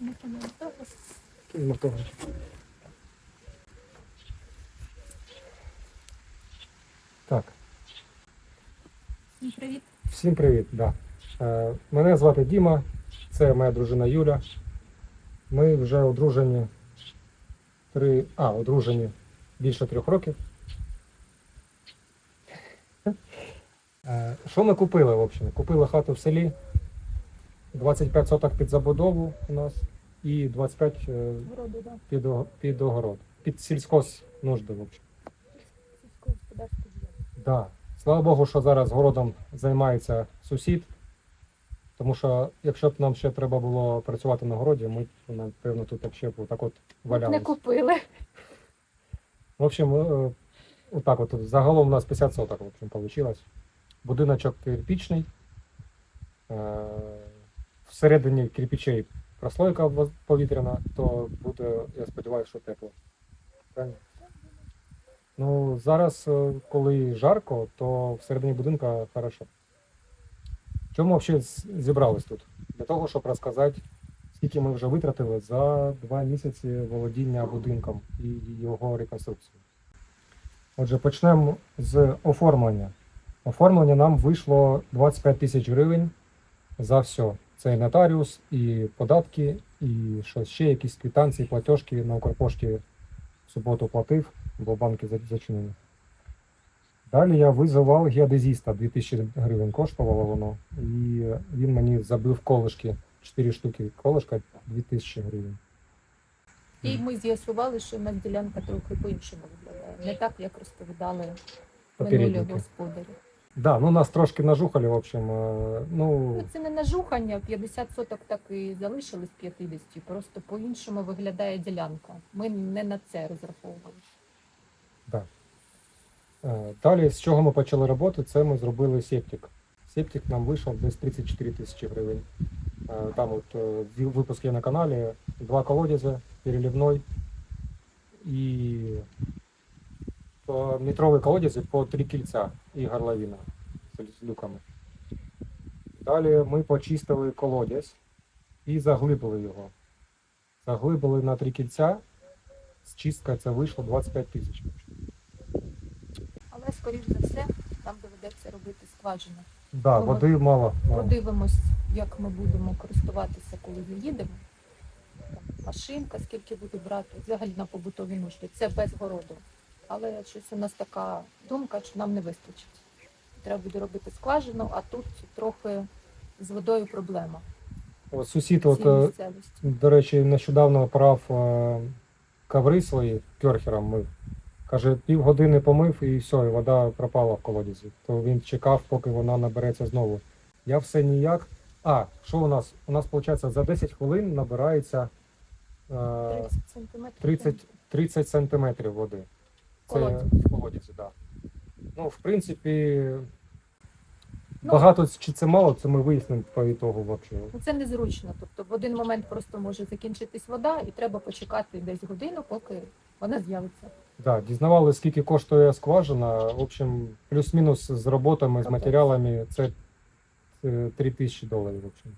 Мотор. Так, Всім привіт. всім привіт. Да. Е, мене звати Діма, це моя дружина Юля. Ми вже одружені три. А, одружені більше трьох років. Е, Що ми купили, в общем? Купили хату в селі, 25 соток під забудову у нас і 25 е, да. під, під огород. Під сільськос нужди, в общем. Сільського господарства діяльність. Да. Слава Богу, що зараз городом займається сусід. Тому що якщо б нам ще треба було працювати на городі, ми б, напевно, тут ще б отак от Не валялися. купили. В общем, е, отак от загалом у нас 50 соток, в общем, получилось. Будиночок кирпічний. Е, Всередині кирпичей прослойка повітряна, то буде, я сподіваюся, що тепло. Правильно? Ну, зараз, е, коли жарко, то всередині будинка хорошо. Чому взагалі зібрались тут? Для того, щоб розказати, скільки ми вже витратили за два місяці володіння будинком і його реконструкції. Отже, почнемо з оформлення. Оформлення нам вийшло 25 тисяч гривень за все. Це і нотаріус, і податки, і що ще якісь квитанції, платіжки на Укрпошті в суботу платив, бо банки за- зачинені. Далі я визивав геодезіста, 2000 гривень коштувало воно, і він мені забив колишки, 4 штуки колишка, 2000 гривень. І ми з'ясували, що нас ділянка трохи по-іншому виглядає. Не так, як розповідали минулі господарі. Да, ну нас трошки нажухали, в общем. е, Ну, Ну, це не нажухання, 50 соток так і залишилось 50, просто по-іншому виглядає ділянка. Ми не на це розраховували. Е, Далі, з чого ми почали роботи, це ми зробили септик. Септик нам вийшов десь 34 тисячі гривень. Е, Там от е, ві- випуск є на каналі, два колодязі, переливной і по метрові колодязі по три кільця і горловина з- люками. Далі ми почистили колодязь і заглибили його. Заглибили на три кільця. З чисткою це вийшло 25 тисяч. Але, скоріш за все, нам доведеться робити скважину. Да, Ну, води мало. Подивимось, як ми будемо користуватися, коли заїдемо. Машинка, скільки буде брати, взагалі на побутові нужди. Це без городу. Але щось у нас така думка, що нам не вистачить. Треба буде робити скважину, а тут трохи з водою проблема. От сусід, от, е, до речі, нещодавно прав е, коври свої керхером мив. Каже, півгодини помив і все, і вода пропала в колодязі. То він чекав, поки вона набереться знову. Я все ніяк. А, що у нас? У нас, виходить, за 10 хвилин набирається е, 30 сантиметрів. 30, 30 сантиметрів води. Це в колодязі, так. Да. Ну, в принципі, Ну, багато чи це мало, це ми вияснимо по ітогу взагалі. Ну, Це незручно. Тобто в один момент просто може закінчитись вода, і треба почекати десь годину, поки вона з'явиться. Да, дізнавали, скільки коштує скважина. В общем, плюс-мінус з роботами, з матеріалами це е, 3 тисячі доларів. В общем.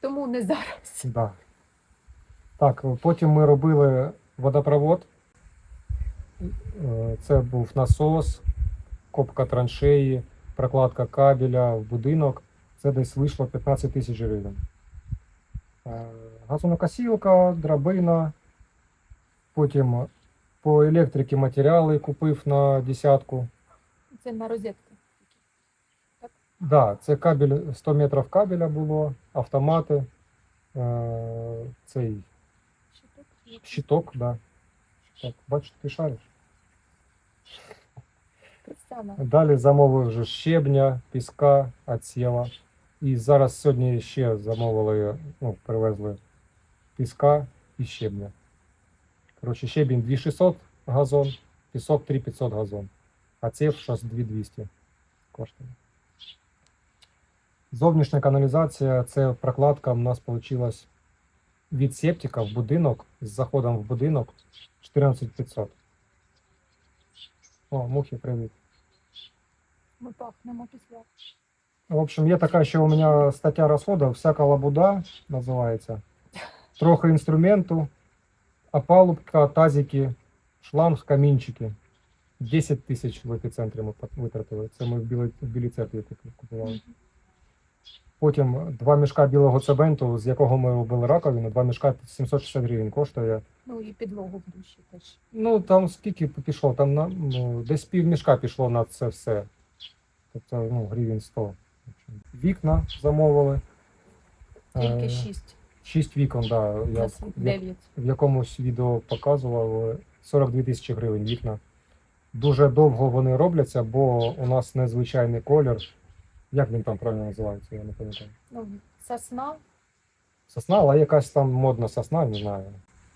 Тому не зараз. Да. Так, потім ми робили водопровод. Е, Це був насос, копка траншеї, прокладка кабеля в будинок. Це десь вийшло 15 тисяч гривень. Е, Газонокосілка, драбина. Потім по електриці матеріали купив на десятку. Це на розетки. Да, це кабель 100 метрів кабеля було, автомати, е, цей Щиток. щиток, да. Так, бачиш, ти шариш. Далі замовив вже щебня, піска, отсєва. І зараз сьогодні ще замовили, ну, привезли піска і щебня. Коротше, щебінь 2600 газон, пісок 3500 газон. А цев зараз 2200 коштує. Зовнішня каналізація це прокладка у нас вийшла від септика в будинок з заходом в будинок 14500. О, мухи, привіт. Ми пахнемо після. В общем, є така, що у мене стаття розходу, всяка лабуда називається. Трохи інструменту, опалубка, тазики, шланг, камінчики. 10 тисяч в епіцентрі ми витратили. Це ми в білій, в білій церкві купували. Потім два мішка білого цементу, з якого ми робили раковину, два мішка 760 гривень коштує. Ну і підлогу в душі теж. Ну там скільки пішло? Там на ну, десь пів мішка пішло на це все. Тобто, ну, гривень 100. Вікна замовили. Тільки Е, шість. Шість вікон, да. У Я в, якомусь відео показував. е, 42 тисячі гривень вікна. Дуже довго вони робляться, бо у нас незвичайний колір. Як він там правильно називається, я не пам'ятаю. Ну, сосна. Сосна, але якась там модна сосна, не знаю.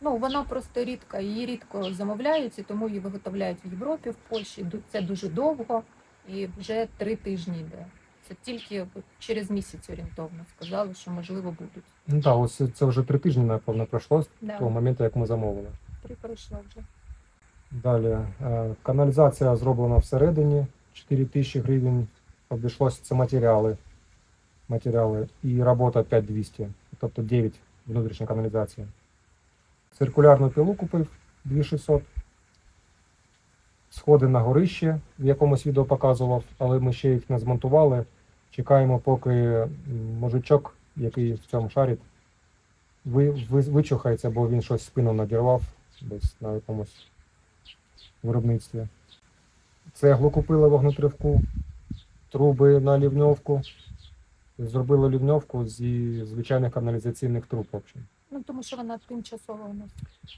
Ну, вона просто рідка, її рідко замовляють, і тому її виготовляють в Європі, в Польщі. Це дуже довго і вже три тижні йде. Це тільки через місяць орієнтовно сказали, що можливо будуть. Ну так, ось це- вже три тижні, напевно, пройшло з Да, того моменту, як ми замовили. три пройшло вже. Далі е, каналізація зроблена всередині, 4 тисячі гривень. Обійшлося це матеріали. матеріали і робота 5200, тобто 9 внутрішня каналізація. Циркулярну пилу купив 2600. Сходи на горище, в якомусь відео показував, але ми ще їх не змонтували. Чекаємо, поки мужичок, який в цьому шарить, ви, ви, вичухається, бо він щось спину надірвав десь на якомусь виробництві. Цеглу купили вогнетривку, труби на лівньовку. Зробили лівньовку зі звичайних каналізаційних труб. В общем. Ну тому що вона тимчасова у нас.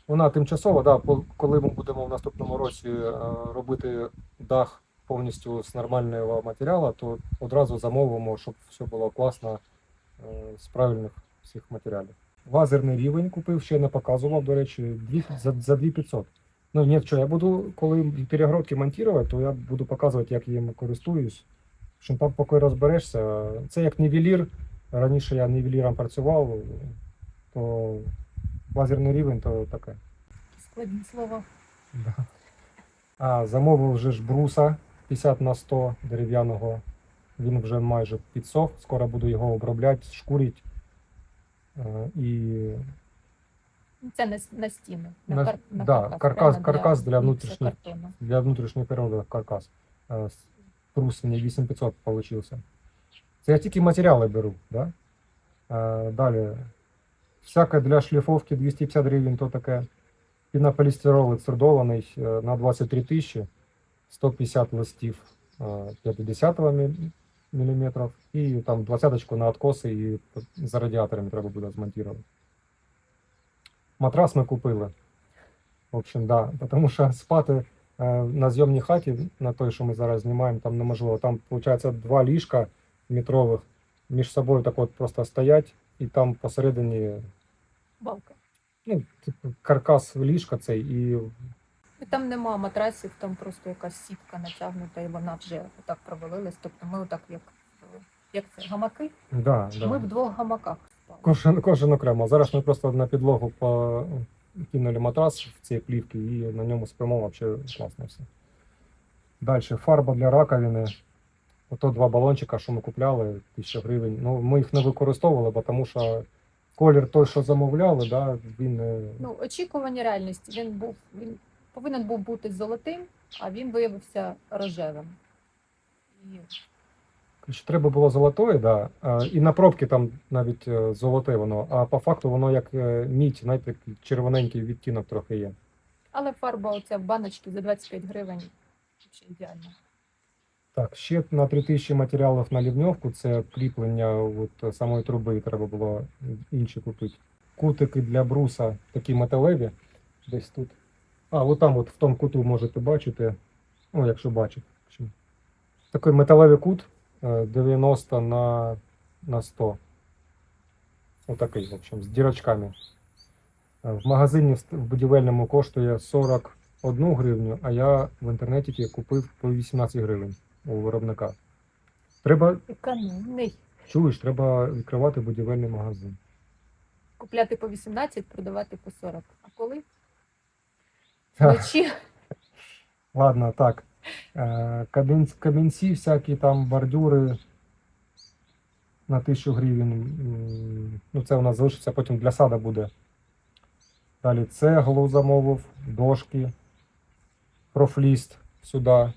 Вона тимчасова, да, коли ми будемо в наступному році е, робити дах повністю з нормального матеріалу, то одразу замовимо, щоб все було класно е, з правильних всіх матеріалів. Лазерний рівень купив, ще не показував, до речі, за, за 2500. Ну ні, що, я буду, коли перегородки монтувати, то я буду показувати, як я їм користуюсь. Що там поки розберешся. Це як нівелір. Раніше я нівеліром працював, то лазерний рівень то таке. Складні слова. Да. А, замовив вже ж бруса 50 на 100 дерев'яного. Він вже майже підсох. Скоро буду його обробляти, шкурити. Е, І Це на, на стіни. На- На, кар, на да, каркас, каркас- для внутрішніх. для внутрішньої природи каркас. Е, с- Брус мені 8500 получився. Це я тільки матеріали беру. Да? Е, Далі. Всяке для шліфовки 250 гривень, то таке. Пінополістирол екструдований е, на 23 тисячі, 150 листів е, 50 мм і там 20 на откоси і за радіаторами треба буде змонтувати. Матрас ми купили. В общем, да. Тому що спати е, на зйомній хаті, на той, що ми зараз знімаємо, там неможливо. Там, виходить, два ліжка метрових між собою так от просто стоять, і там посередині Балка. ну, типу, каркас ліжка цей, і там нема матрасів, там просто якась сітка натягнута, і вона вже отак провалилась. Тобто ми отак, як, як це, гамаки, да, да. в двох гамаках спали. Кожен, кожен окремо. Зараз ми просто на підлогу кинули матрас в ці плівки і на ньому взагалі класно все. Далі фарба для раковини. Ото два балончика, що ми купляли, 1000 гривень. Ну, ми їх не використовували, бо тому що колір той, що замовляли, да, він е, Ну, очікування реальності. Він був, він повинен був бути золотим, а він виявився рожевим. Коротше, треба було золотої, да. І на пробки там навіть е, золоте воно, а по факту воно як е, мідь, знаєте, червоненький відтінок трохи є. Але фарба оця в баночці за 25 гривень взагалі ідеально. Так, ще на 3000 матеріалів на лівньовку, це кріплення от, самої труби, треба було інші купити. Кутики для бруса такі металеві, десь тут. А, от там, от в тому куту можете бачити, ну, якщо бачите. Такий металевий кут 90 на, на 100. Отакий, в общем, з дірочками. Е, В магазині в будівельному коштує 41 гривню, а я в інтернеті купив по 18 гривень у виробника. Треба, Економний. чуєш, треба відкривати будівельний магазин. Купляти по 18, продавати по 40. А коли? Вночі Ладно, так. Е, Камінці, всякі там бордюри на 1000 гривень. Ну, це у нас залишиться потім для сада буде. Далі цеглу замовив, дошки, профліст сюди.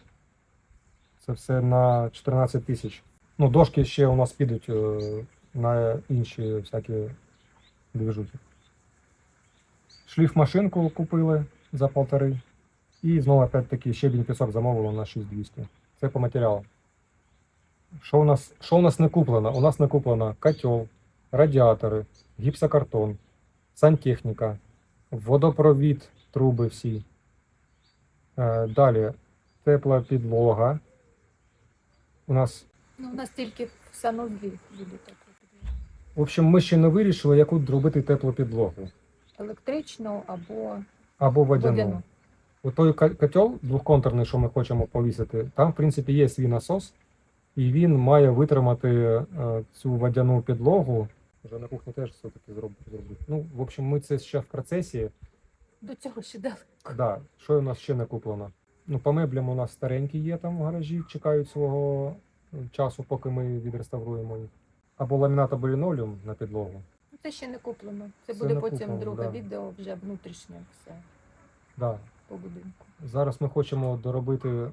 Це все на 14 тисяч. Ну, дошки ще у нас підуть е, на інші всякі движухи. Шліфмашинку купили за полтори. І знову опять-таки щебінь пісок замовили на 6200. Це по матеріалу. Що у нас, що у нас не куплено? У нас не куплено котел, радіатори, гіпсокартон, сантехніка, водопровід, труби всі. Е, далі тепла підлога. У нас, Ну, у нас тільки в санузлі буде таке. в общем, ми ще не вирішили, яку робити теплу підлогу. Електричну або Або водяну. водяну. Той котел двохконтурний, що ми хочемо повісити, там, в принципі, є свій насос, і він має витримати е, цю водяну підлогу. Вже на кухні теж все-таки зроб- зробити. Ну, в общем, ми це ще в процесі. До цього ще далеко. Да, що у нас ще не куплено? Ну, по меблям у нас старенькі є там в гаражі, чекають свого е, часу, поки ми відреставруємо їх. Або ламінат, або лінолеум на підлогу. Ну, Це ще не куплено. Це Це буде потім куплено, друге да. відео, вже внутрішнє все Да. По будинку. Зараз ми хочемо доробити,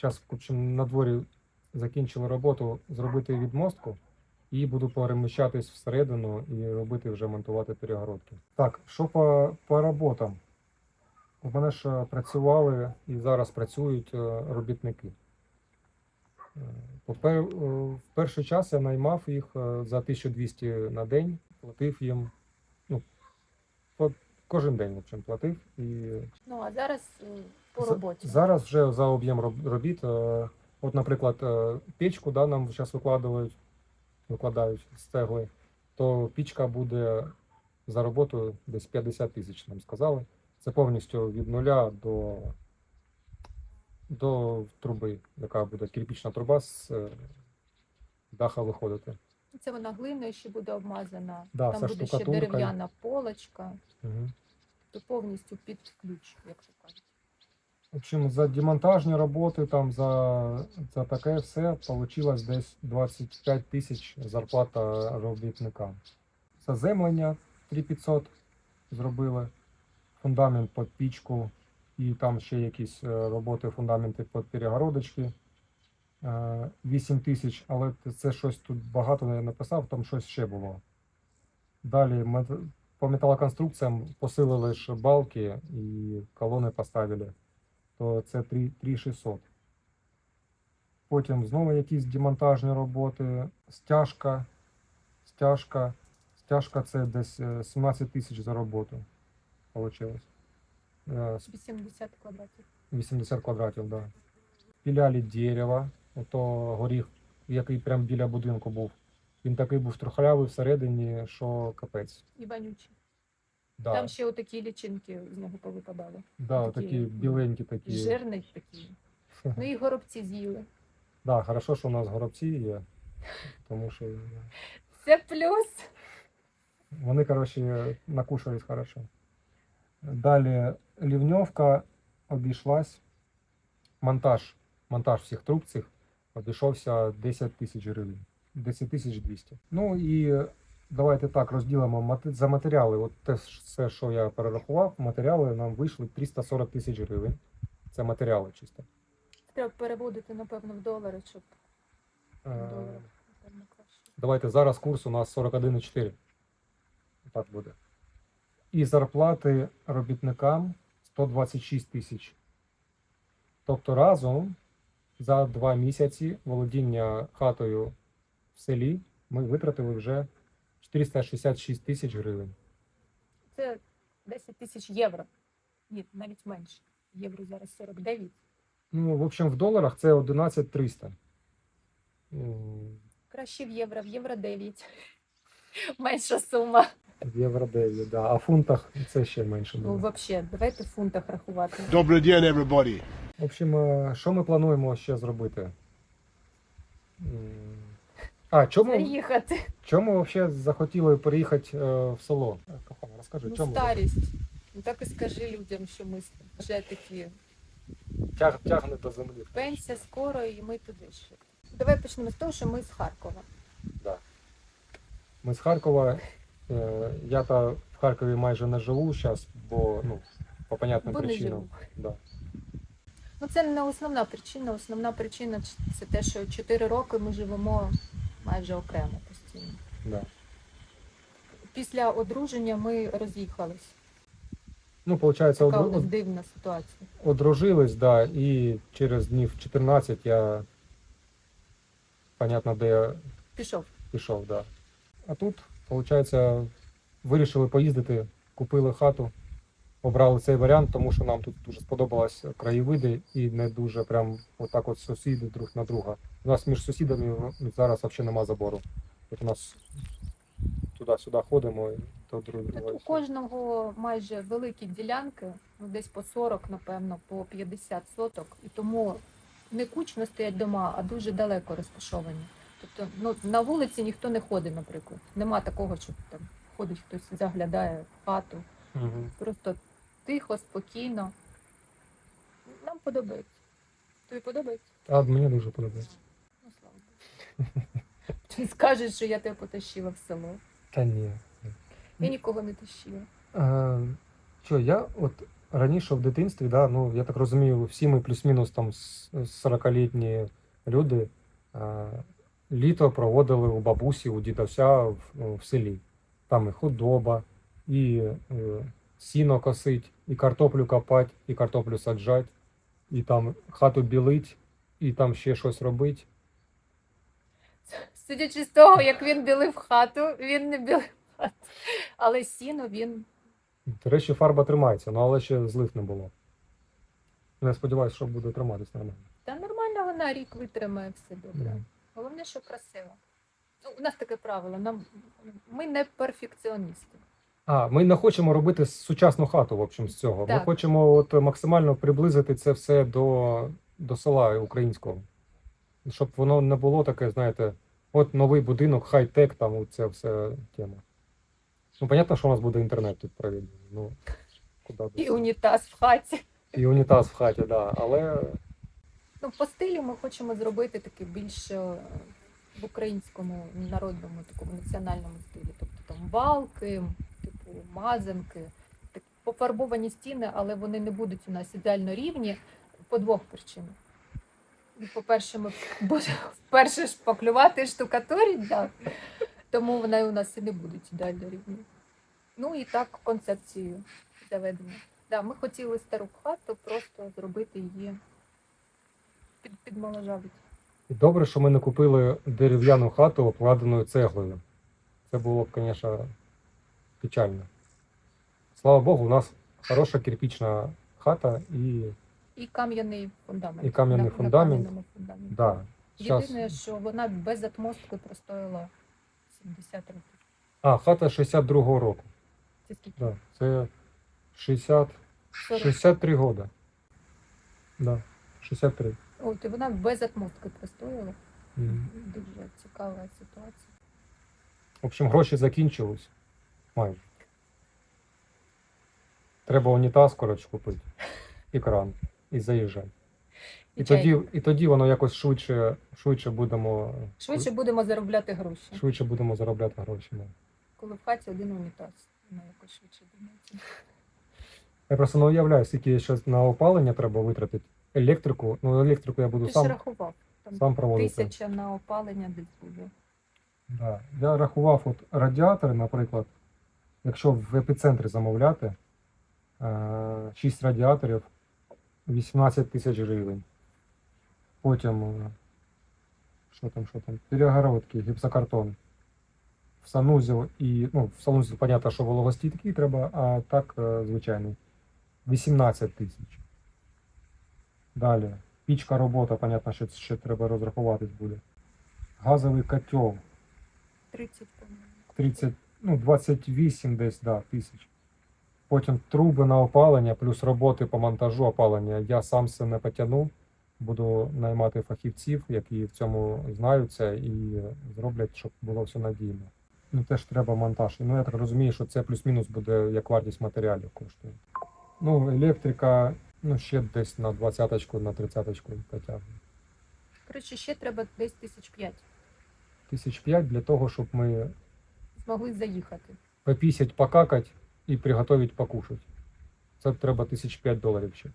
зараз на дворі закінчили роботу, зробити відмостку і буду переміщатись всередину і робити вже монтувати перегородки. Так, що по, по роботам? У мене ж е, працювали і зараз працюють е, робітники. Е, е, В перший час я наймав їх е, за 1200 на день, платив їм ну, кожен день в общем, платив і Ну а зараз по роботі. Зараз вже за об'єм робіт. е, От, наприклад, е, печку да, нам зараз викладають, викладають з цегли, то пічка буде за роботу десь 50 тисяч, нам сказали. Це повністю від нуля до, до труби, яка буде кирпічна труба з е, даха виходити. Це вона глиною ще буде обмазана. Да, Там буде ще дерев'яна полочка, Угу. то повністю під ключ, як то кажуть. В общем, за демонтажні роботи, там за, за таке все вийшло десь 25 тисяч зарплата робітника. Заземлення 3500 зробили, фундамент під пічку, і там ще якісь е, роботи, фундаменти під перегородочки. Е, 8 тисяч, але це щось тут багато я написав, там щось ще було. Далі по металоконструкціям посилили ж балки і колони поставили то це 3 3600. Потім знову якісь демонтажні роботи, стяжка, стяжка, стяжка це десь е, 17 тисяч за роботу. Получилось. Е, 80 квадратів. 80 квадратів, да. Піляли дерево, ото горіх, який прямо біля будинку був. Він такий був трухлявий всередині, що капець. І вонючі. Да, Там ще отакі лічинки з нього повипадали. да, такі, такі біленькі такі. Жирний такі. Ну і горобці з'їли. Да, хорошо, що у нас горобці є. Тому що Це плюс. Вони, коротше, накушались хорошо. Далі лівньовка обійшлась. Монтаж, монтаж всіх труб цих обійшовся 10 тисяч гривень. 10 тисяч 200. Ну і давайте так розділимо за матеріали. От те, все, що я перерахував, матеріали нам вийшли 340 тисяч гривень. Це матеріали чисто. Треба переводити, напевно, в долари, щоб в Е, доларах. Давайте зараз курс у нас 41,4. Так буде. І зарплати робітникам 126 тисяч. Тобто разом за два місяці володіння хатою в селі ми витратили вже 466 тисяч гривень. Це 10 тисяч євро. Ні, навіть менше. Євро зараз 49. Ну, в общем, в доларах це 11 300. Краще в євро, в євро 9. Менша сума. В євро 9, да. а в фунтах це ще менше Ну, буде. взагалі, давайте в фунтах рахувати. Добрый день, everybody. В общем, е, що ми плануємо ще зробити? М, А, чому, Заїхати. чому взагалі захотіли переїхати е, в село? Е, Кохана, розкажи, Ну, чому? старість. Ну так і скажи людям, що ми вже такі. Тяг, тягне до землі. Пенсія скоро і ми туди ще. Давай почнемо з того, що ми з Харкова. Да. Ми з Харкова. Е, Я та в Харкові майже не живу зараз, бо ну, по понятним Бо причинам. Да. Ну, це не основна причина. Основна причина це те, що 4 роки ми живемо майже окремо постійно. Да. Після одруження ми роз'їхались. Ну, виходить, Така дивна ситуація. одружились, да, і через днів 14 я, понятно, де я Пішов. пішов, да. А тут, виходить, вирішили поїздити, купили хату, обрали цей варіант, тому що нам тут дуже сподобалось краєвиди і не дуже прям отак от сусіди друг на друга. У нас між сусідами зараз взагалі нема забору. От у нас туди-сюди ходимо і друг Тут у кожного майже великі ділянки, ну десь по 40, напевно, по 50 соток. І тому не кучно стоять дома, а дуже далеко розташовані. Тобто ну, на вулиці ніхто не ходить, наприклад. Нема такого, що там ходить хтось, заглядає в хату. Мгм. Просто тихо, спокійно. Нам подобається. Тобі подобається? А мені дуже подобається. Ну, слава Богу. Ти скажеш, що я тебе потащила в село. Та ні. Я нікого не тащила. Що, я от раніше в дитинстві, да, ну, я так розумію, всі ми плюс-мінус там с- 40-літні люди літо проводили у бабусі, у дідуся в, ну, в селі. Там і худоба, і е, сіно косить, і картоплю копать, і картоплю саджать, і там хату білить, і там ще щось робить. Судячи з того, як він білив хату, він не білив хату. Але сіно він До речі, фарба тримається, ну але ще злив не було. Я сподіваюся, що буде триматись нормально. та нормально вона рік витримає все добре. Головне, що красиво. Ну, у нас таке правило. Нам ми не перфекціоністи. А, ми не хочемо робити сучасну хату, в общем, з цього. Ми хочемо от максимально приблизити це все до, до села українського. Щоб воно не було таке, знаєте, от новий будинок, хай-тек, там оця вся тема. Ну, понятно, що у нас буде інтернет тут проведений. Ну, куди І унітаз в хаті. І унітаз в хаті, так. Да. Але Ну, по стилю ми хочемо зробити таке більш е, в українському народному такому національному стилі. Тобто там балки, типу мазанки, так, пофарбовані стіни, але вони не будуть у нас ідеально рівні по двох причинах. Ну, По-перше, ми вперше шпаклювати штукатурі, да. тому вони у нас і не будуть ідеально рівні. Ну і так концепцією заведено. Да, ми хотіли стару хату просто зробити її під, підмоложавити. І добре, що ми не купили дерев'яну хату, обкладену цеглою. Це було б, звісно, печально. Слава Богу, у нас хороша кирпічна хата і І кам'яний фундамент. І кам'яний На- фундамент. Кам'яному фундаменті. да, щас... Єдине, що вона без отмостки простояла 70 років. А, хата 62-го року. Це скільки? Да, це 60... 40. 63 года. Да, 63. Ой, то вона без отмостки простояла. Мгм. Дуже цікава ситуація. В общем, гроші закінчились. Майже. Треба унітаз, коротше, купити. І кран. І заїжджати. І тоді, і тоді воно якось швидше, швидше будемо Швидше будемо заробляти гроші, швидше будемо заробляти гроші. Да. коли в хаті один унітаз. Вона якось швидше думається. Я просто не уявляю, скільки ще на опалення треба витратити. Електрику, ну електрику я буду Ти ж сам, рахував. Там сам проводити. тисяча на опалення десь буде. Да. Я рахував от радіатори, наприклад, якщо в епіцентрі замовляти, 6 радіаторів 18 тисяч гривень. Потім, е, що там, що там, перегородки, гіпсокартон. В санузел і, ну, в санузел, понятно, що вологостійкий треба, а так е, звичайний. 18 тисяч. Далі. Пічка робота, понятно, що ще треба розрахуватись буде. Газовий котел 30, по-моєму. 30, ну, 28 десь, да, тисяч. Потім труби на опалення, плюс роботи по монтажу опалення. Я сам це не потягну. Буду наймати фахівців, які в цьому знаються, і зроблять, щоб було все надійно. Ну, теж треба монтаж. Ну, я так розумію, що це плюс-мінус буде як вартість матеріалів коштує. Ну, електрика, ну, ще десь на 20-ку, на 30-ку потягну. Коротше, ще треба десь тисяч п'ять. Тисяч п'ять для того, щоб ми могли заїхати. Попісять, покакать і приготовить покушать. Це треба тисяч п'ять доларів ще.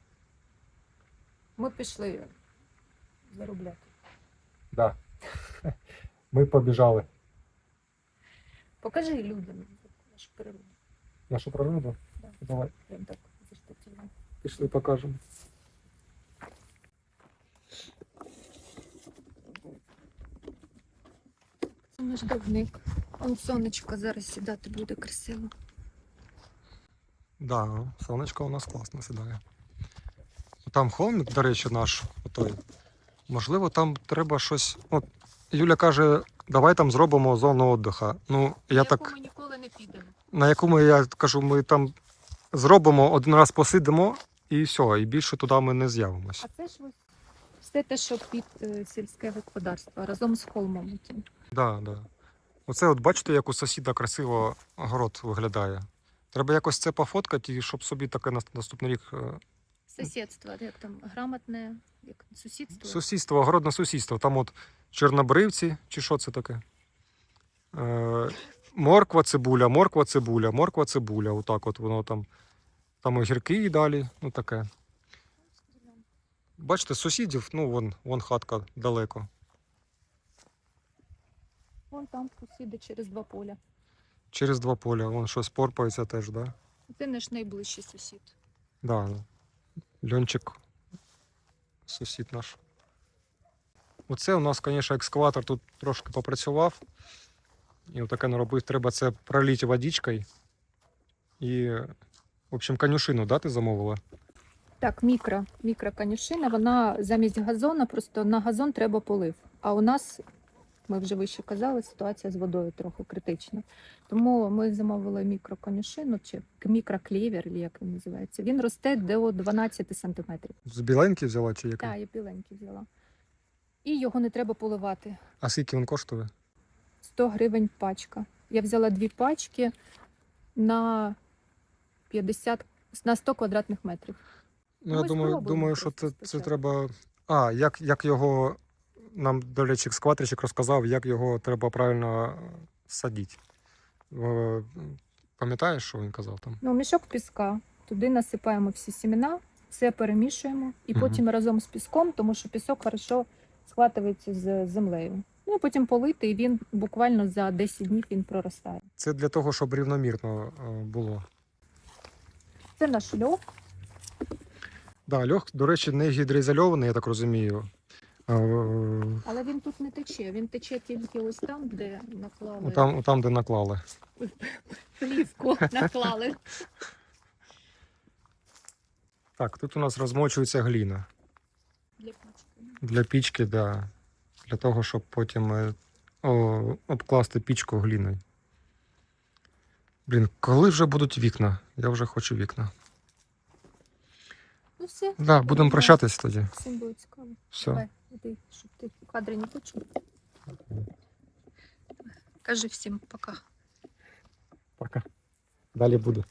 Ми пішли заробляти. Да. Ми побіжали. Покажи людям нашу природу. Нашу природу. Да. Давай, Прям так. Пішли покажемо. Це наш давник. Он сонечко зараз сідати буде красиво. Да, сонечко у нас класно сідає. Там холмик, до речі, наш отой. Можливо, там треба щось. От Юля каже, давай там зробимо зону віддиха. Ну, я На так, яку ми ніколи не підемо. на якому я кажу, ми там зробимо, один раз посидимо і все, і більше туди ми не з'явимося. А це ж ось все те, що під е, сільське господарство разом з холмом. Тим. Да, да. Оце от бачите, як у сусіда красиво город виглядає. Треба якось це пофоткати, і щоб собі таке на наступний рік. е, Сусідство, як там грамотне, як сусідство. Сусідство, огородне сусідство. Там от чорнобривці, чи що це таке? Е, морква, цибуля, морква, цибуля, морква, цибуля. Отак от воно там. Там огірки і далі, ну таке. Бачите, сусідів, ну вон, вон хатка далеко. Вон там сусіди через два поля. Через два поля, вон щось порпається теж, так? да? Це наш найближчий сусід. Да. Льончик, сусід наш. Оце у нас, звісно, екскаватор тут трошки попрацював. І отаке наробив. Треба це пролити водичкою. І, в общем, конюшину, да, ти замовила? Так, мікро, мікроконюшина, вона замість газона, просто на газон треба полив. А у нас, ми вже вище казали, ситуація з водою трохи критична. Тому ми замовили мікроконюшину, чи мікроклівер, як він називається. Він росте до 12 сантиметрів. З біленьки взяла чи який? Так, я біленький взяла. І його не треба поливати. А скільки він коштує? 100 гривень пачка. Я взяла дві пачки на 50, на 100 квадратних метрів. Ну, я Ми думаю, спробуємо думаю, що це, це спочатку. треба. А, як, як його. Нам, до речі, екскаваторщик розказав, як його треба правильно садити. Е, Пам'ятаєш, що він казав там? Ну, мішок піска. Туди насипаємо всі сімена, все перемішуємо і Мгм. потім разом з піском, тому що пісок хорошо схватується з землею. Ну, і потім полити, і він буквально за 10 днів він проростає. Це для того, щоб рівномірно е, було. Це наш льох. Да, льох, до речі, не гідроізольований, я так розумію. Е, Але він тут не тече. Він тече тільки ось там, де наклали Там, там, де наклали. плівку, наклали. Так, тут у нас розмочується гліна Для пічки. для пічки, да. для того, щоб потім е, о, обкласти пічку гліною. Блін, коли вже будуть вікна? Я вже хочу вікна. Ну все, Да, будемо прощатись тоді. всім буде цікаво. Все. Давай, іди, щоб ти в кадрі не почув. Кажи всім пока. Пока. Далі буде.